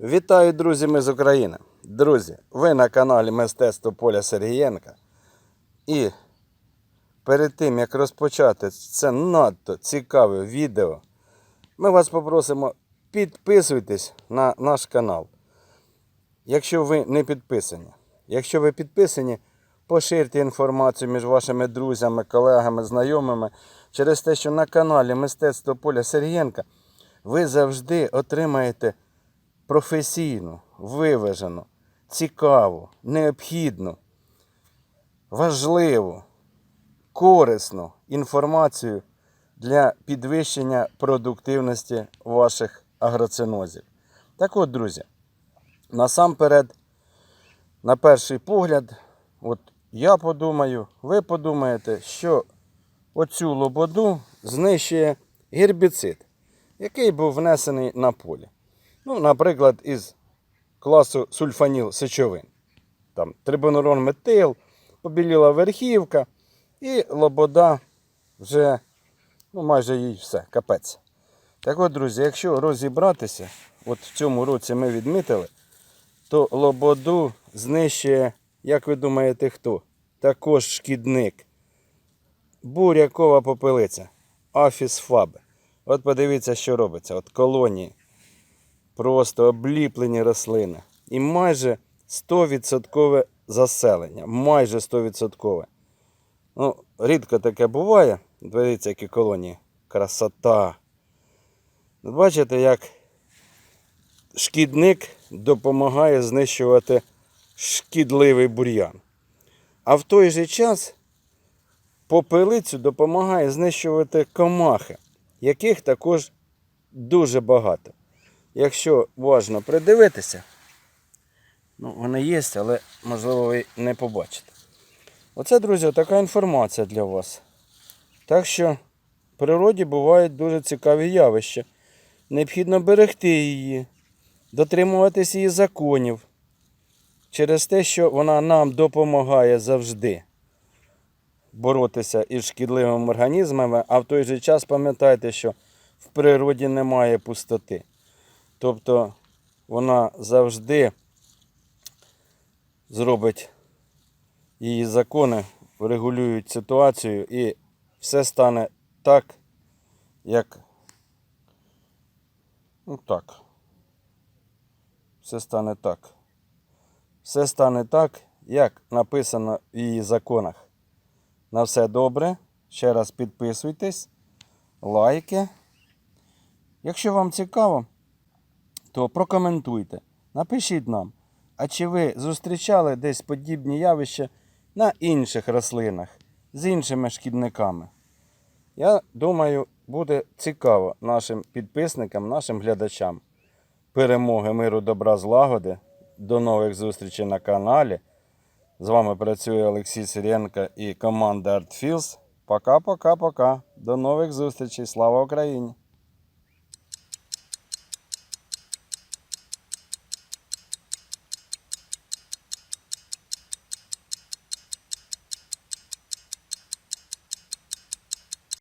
Вітаю, друзі, ми з України. Друзі, ви на каналі Мистецтво Поля Сергієнка. І перед тим, як розпочати це надто цікаве відео, ми вас попросимо підписуйтесь на наш канал. Якщо ви не підписані. Якщо ви підписані, поширте інформацію між вашими друзями, колегами, знайомими через те, що на каналі Мистецтво Поля Сергієнка ви завжди отримаєте професійну, виважену, цікаву, необхідну, важливу, корисну інформацію для підвищення продуктивності ваших агроцинозів. Так от, друзі, насамперед, на перший погляд, от я подумаю, ви подумаєте, що оцю лободу знищує гербіцид, який був внесений на полі. Ну, наприклад, із класу сульфаніл сечовин. Там трибонурон метил, побіліла верхівка, і лобода вже ну, майже їй все, капець. Так от, друзі, якщо розібратися, от в цьому році ми відмітили, то лободу знищує, як ви думаєте, хто? Також шкідник. Бурякова попелиця. Афіс фабе. От подивіться, що робиться. От колонії просто обліплені рослини. І майже 100% заселення. Майже 100%. Ну, рідко таке буває. Дивіться, які колонії. Красота. Бачите, як шкідник допомагає знищувати шкідливий бур'ян. А в той же час попелицю допомагає знищувати комахи, яких також дуже багато. Якщо уважно придивитися, ну, вони є, але можливо ви не побачите. Оце, друзі, така інформація для вас. Так що в природі бувають дуже цікаві явища. Необхідно берегти її, дотримуватись її законів через те, що вона нам допомагає завжди боротися із шкідливими організмами, а в той же час пам'ятайте, що в природі немає пустоти. Тобто вона завжди зробить її закони, регулюють ситуацію і все стане так, як. Ну так. Все стане так. Все стане так, як написано в її законах. На все добре. Ще раз підписуйтесь, лайки. Якщо вам цікаво, то прокоментуйте, напишіть нам, а чи ви зустрічали десь подібні явища на інших рослинах з іншими шкідниками. Я думаю, буде цікаво нашим підписникам, нашим глядачам. Перемоги, миру, добра, злагоди. До нових зустрічей на каналі. З вами працює Олексій Сиренко і команда ArtFields. Пока-пока-пока. До нових зустрічей. Слава Україні!